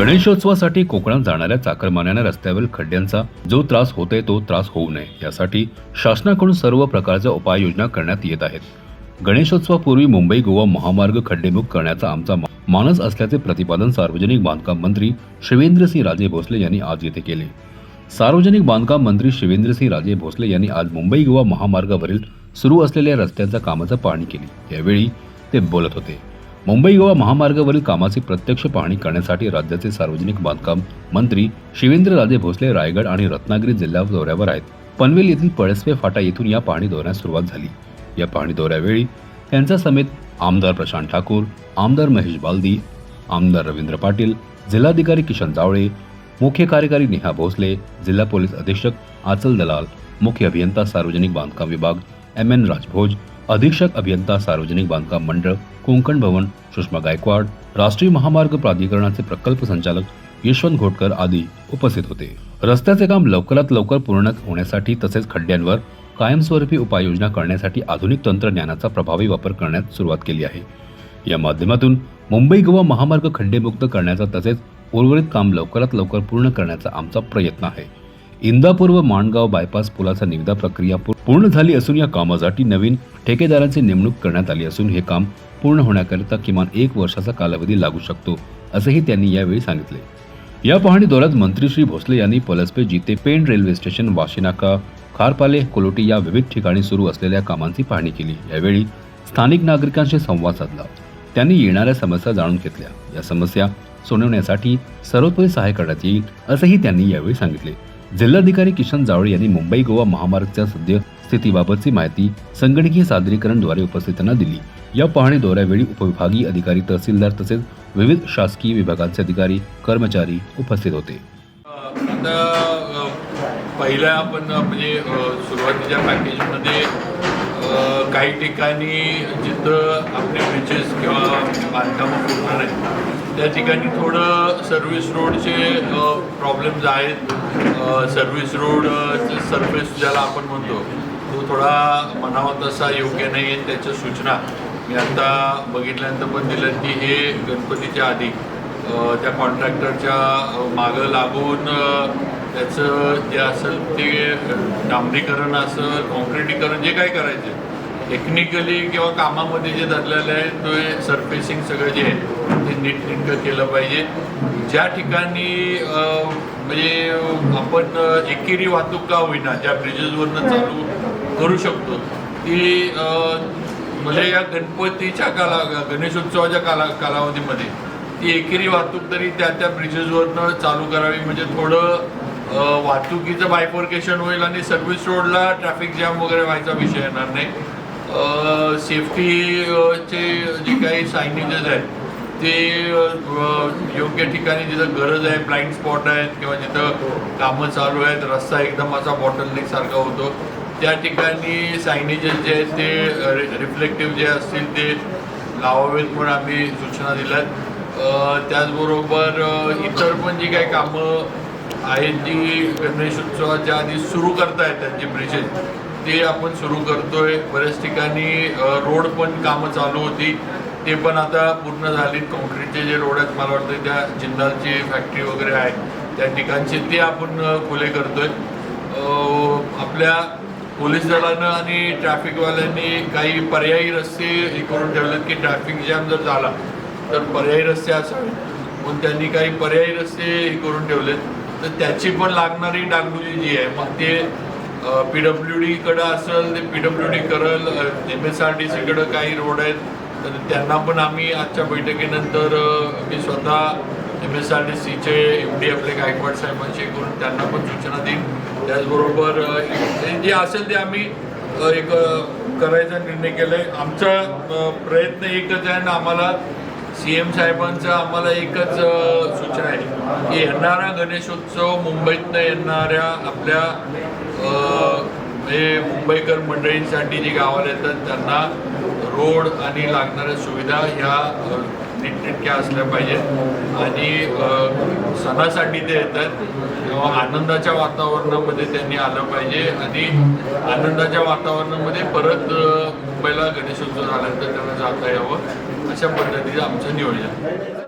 गणेशोत्सवासाठी कोकणात जाणाऱ्या चाकरमान्यांना रस्त्यावरील खड्ड्यांचा जो त्रास होतोय तो त्रास होऊ नये. यासाठी शासनाकडून सर्व प्रकारच्या उपाययोजना करण्यात येत आहेत. गणेशोत्सवापूर्वी मुंबई गोवा महामार्ग खड्डेमुक्त करण्याचा आमचा मानस असल्याचे प्रतिपादन सार्वजनिक बांधकाम मंत्री शिवेंद्रसिंह राजे भोसले यांनी आज येथे केले. सार्वजनिक बांधकाम मंत्री शिवेंद्रसिंह राजे भोसले यांनी आज मुंबई गोवा महामार्गावरील सुरू असलेल्या रस्त्यांच्या कामाचा पाहणी केली. यावेळी ते बोलत होते. मुंबई गोवा महामार्गावरील कामाची प्रत्यक्ष पाहणी करण्यासाठी राज्याचे सार्वजनिक बांधकाम मंत्री शिवेंद्रराजे भोसले रायगड आणि रत्नागिरी जिल्हा दौऱ्यावर आहेत. पनवेल येथील पळसवे फाटा येथून या पाहणी दौऱ्यास सुरुवात झाली. या पाहणी दौऱ्यावेळी त्यांच्या समेत आमदार प्रशांत ठाकूर आमदार महेश बालदी आमदार रवींद्र पाटील जिल्हाधिकारी किशन जावळे मुख्य कार्यकारी नेहा भोसले जिल्हा पोलीस अधीक्षक आचल दलाल मुख्य अभियंता सार्वजनिक बांधकाम विभाग एम एन राजभोज अधीक्षक अभियंता सार्वजनिक बांधकाम मंडळ कोंकण भवन सुषमा गायकवाड राष्ट्रीय महामार्ग प्राधिकरणाचे प्रकल्प संचालक यशवंत घोटकर आदी उपस्थित होते. रस्त्याचे काम लवकरात लवकर पूर्ण होण्यासाठी तसेच खड्ड्यांवर कायमस्वरूपी उपाययोजना करण्यासाठी आधुनिक तंत्रज्ञानाचा प्रभावी वापर करण्यास सुरुवात केली आहे. या माध्यमातून मुंबई गोवा महामार्ग खड्डेमुक्त करण्याचा तसेच उर्वरित काम लवकरात लवकर पूर्ण करण्याचा आमचा प्रयत्न आहे. इंदापूर व माणगाव बायपास पुलाचा निविदा प्रक्रिया पूर्ण झाली असून या कामासाठी नवीन ठेकेदारांची नेमणूक करण्यात आली असून हे काम पूर्ण होण्याकरिता किमान एक वर्षाचा कालावधी लागू शकतो असेही त्यांनी यावेळी सांगितले. या पाहणी दौऱ्यात मंत्री श्री भोसले यांनी पलसपे जिते पेण रेल्वे स्टेशन वाशिनाका खारपाले कोलोटी या विविध ठिकाणी सुरू असलेल्या कामांची पाहणी केली. यावेळी स्थानिक नागरिकांशी संवाद साधला. त्यांनी येणाऱ्या समस्या जाणून घेतल्या. या समस्या सोडवण्यासाठी सर्वोपरी सहाय्य करण्यात येईल असंही त्यांनी यावेळी सांगितले. जिल्हाधिकारी किशन जावळे यांनी मुंबई गोवा महामार्गच्या सद्य स्थितीबाबतची माहिती संगणकीय सादरीकरणद्वारे उपस्थितांना दिली. या पाहणी दौऱ्यावेळी उपविभागीय अधिकारी तहसीलदार तसेच विविध शासकीय विभागांचे अधिकारी कर्मचारी उपस्थित होते. आता पहिल्या आपण म्हणजे सुरुवातीच्या पॅकेजमध्ये काही ठिकाणी जिथं किंवा बांधकामं पूर्ण नाही. त्या ठिकाणी थोडं सर्व्हिस रोडचे प्रॉब्लेम्स आहेत. सर्व्हिस रोड सर्फेस ज्याला आपण म्हणतो तो थोडा म्हणावा तसा योग्य नाही आहे त्याच्या सूचना मी आता बघितल्यानंतर पण दिलं की हे गणपतीच्या आधी त्या कॉन्ट्रॅक्टरच्या मागं लागून त्याचं जे असेल ते डांबरीकरण असं कॉन्क्रिटीकरण जे काय करायचे टेक्निकली किंवा कामामध्ये जे धरलेलं आहे ते सरफेसिंग सगळं जे आहे ते नीटनेटकं केलं पाहिजे. ज्या ठिकाणी म्हणजे आपण एकेरी वाहतूक का होईना ज्या ब्रिजेसवरनं चालू करू शकतो ती म्हणजे या गणपतीच्या काला गणेशोत्सवाच्या काला कालावधीमध्ये ती एकेरी वाहतूक तरी त्या त्या ब्रिजेसवरनं चालू करावी. म्हणजे थोडं वाहतुकीचं बायफोर्केशन होईल आणि सर्व्हिस रोडला ट्रॅफिक जॅम वगैरे व्हायचा विषय येणार नाही. सेफ्टीचे जे काही सायनेजेस आहेत ते योग्य ठिकाणी जिथं गरज आहे ब्लाइंड स्पॉट आहेत किंवा जिथं कामं चालू आहेत रस्ता एकदम असा बॉटल सारखा होतो त्या ठिकाणी सायनेजेस जे आहेत ते रिफ्लेक्टिव्ह जे असतील ते लावावेत म्हणून आम्ही सूचना दिल्यात. आहेत त्याचबरोबर इतर पण जी काही कामं आहेत जी गणेशोत्सवाच्या आधी सुरू करतायत त्यांची ब्रिजेस ते आपण सुरू करतोय. बऱ्याच ठिकाणी रोड पण कामं चालू होती. ते पण आता पूर्ण झालीत. कॉन्क्रीटचे जे रोड आहेत मला वाटतं त्या जिंदालची फॅक्टरी वगैरे आहे त्या ठिकाणचे ते आपण खुले करतोय. आपल्या पोलीस दलानं आणि ट्रॅफिकवाल्यांनी काही पर्यायी रस्ते हे करून ठेवलेत की ट्रॅफिक जॅम जर झाला तर पर्यायी रस्ते असावे म्हणून त्यांनी काही पर्यायी रस्ते हे करून ठेवलेत. तर त्याची पण लागणारी डागडुजी जी आहे मग ते पी डब्ल्यू डीकडं असेल ते पी डब्ल्यू डी करल एम एस आर टी सीकडं काही रोड आहेत तर त्यांना पण आम्ही आजच्या बैठकीनंतर मी स्वतः एम एस आर टी सीचे एम डी आपले गायकवाड साहेबांशी करून त्यांना पण सूचना देईन. त्याचबरोबर जे- असेल ते आम्ही एक करायचा निर्णय केला आहे आमचा प्रयत्न एकच आहे ना आम्हाला सी एम साहेबांचं आम्हाला एकच सूचना आहे की येणारा गणेशोत्सव मुंबईतनं येणाऱ्या आपल्या हे मुंबईकर मंडळींसाठी जी गावाला येतात त्यांना रोड आणि लागणाऱ्या सुविधा ह्या नीटनेटक्या असल्या पाहिजेत. आणि सणासाठी ते येतात. तेव्हा आनंदाच्या वातावरणामध्ये त्यांनी आलं पाहिजे. आणि आनंदाच्या वातावरणामध्ये परत मुंबईला गणेशोत्सव झाल्यानंतर त्यांना जाता यावं. अशा पद्धतीचं आमचं नियोजन.